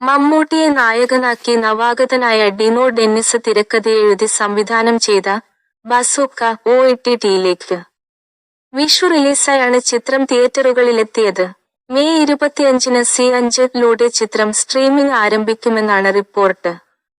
മമ്മൂട്ടിയെ നായകനാക്കി നവാഗതനായ ഡിനോ ഡെന്നിസ് തിരക്കഥയെഴുതി സംവിധാനം ചെയ്ത ബസൂക്ക ഒ ടി ടിയിലേക്ക്. വിഷു റിലീസായാണ് ചിത്രം തിയേറ്ററുകളിലെത്തിയത്. മെയ് ഇരുപത്തിയഞ്ചിന് സി അഞ്ചിലൂടെ ചിത്രം സ്ട്രീമിംഗ് ആരംഭിക്കുമെന്നാണ് റിപ്പോർട്ട്.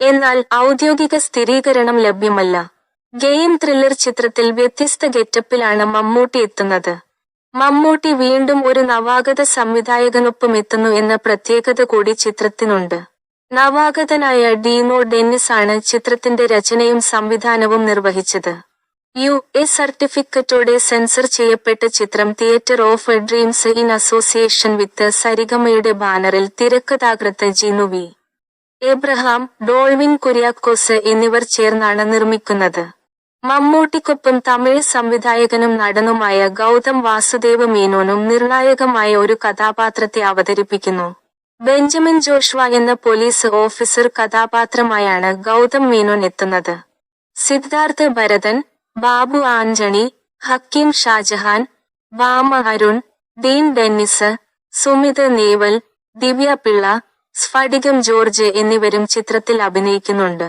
എന്നാൽ ഔദ്യോഗിക സ്ഥിരീകരണം ലഭ്യമല്ല. ഗെയിം ത്രില്ലർ ചിത്രത്തിൽ വ്യത്യസ്ത ഗെറ്റപ്പിലാണ് മമ്മൂട്ടി എത്തുന്നത്. മമ്മൂട്ടി വീണ്ടും ഒരു നവാഗത സംവിധായകനൊപ്പം എത്തുന്നു എന്ന പ്രത്യേകത കൂടി ചിത്രത്തിനുണ്ട്. നവാഗതനായ ഡീനോ ഡെന്നിസ് ആണ് ചിത്രത്തിന്റെ രചനയും സംവിധാനവും നിർവഹിച്ചത്. യു എ സർട്ടിഫിക്കറ്റോടെ സെൻസർ ചെയ്യപ്പെട്ട ചിത്രം theatre of dreams in association with സരിഗമയുടെ ബാനറിൽ തിരക്കഥാകൃത്ത് ജിനു വി. എബ്രഹാം ഡോൾവിൻ കുര്യാക്കോസ് എന്നിവർ ചേർന്നാണ് നിർമ്മിക്കുന്നത്. മമ്മൂട്ടിക്കൊപ്പം തമിഴ് സംവിധായകനും നടനുമായ ഗൗതം വാസുദേവ മേനോനും നിർണായകമായ ഒരു കഥാപാത്രത്തെ അവതരിപ്പിക്കുന്നു. ബെഞ്ചമിൻ ജോഷ്വ എന്ന പോലീസ് ഓഫീസർ കഥാപാത്രമായാണ് ഗൗതം മേനോൻ എത്തുന്നത്. സിദ്ധാർത്ഥ് ഭരതൻ ബാബു ആന്റണി ഹക്കീം ഷാജഹാൻ വാമ അരുൺ ഡീൻ ഡെന്നിസ് സുമിത് നേവൽ ദിവ്യ പിള്ള സ്ഫടികം ജോർജ് എന്നിവരും ചിത്രത്തിൽ അഭിനയിക്കുന്നുണ്ട്.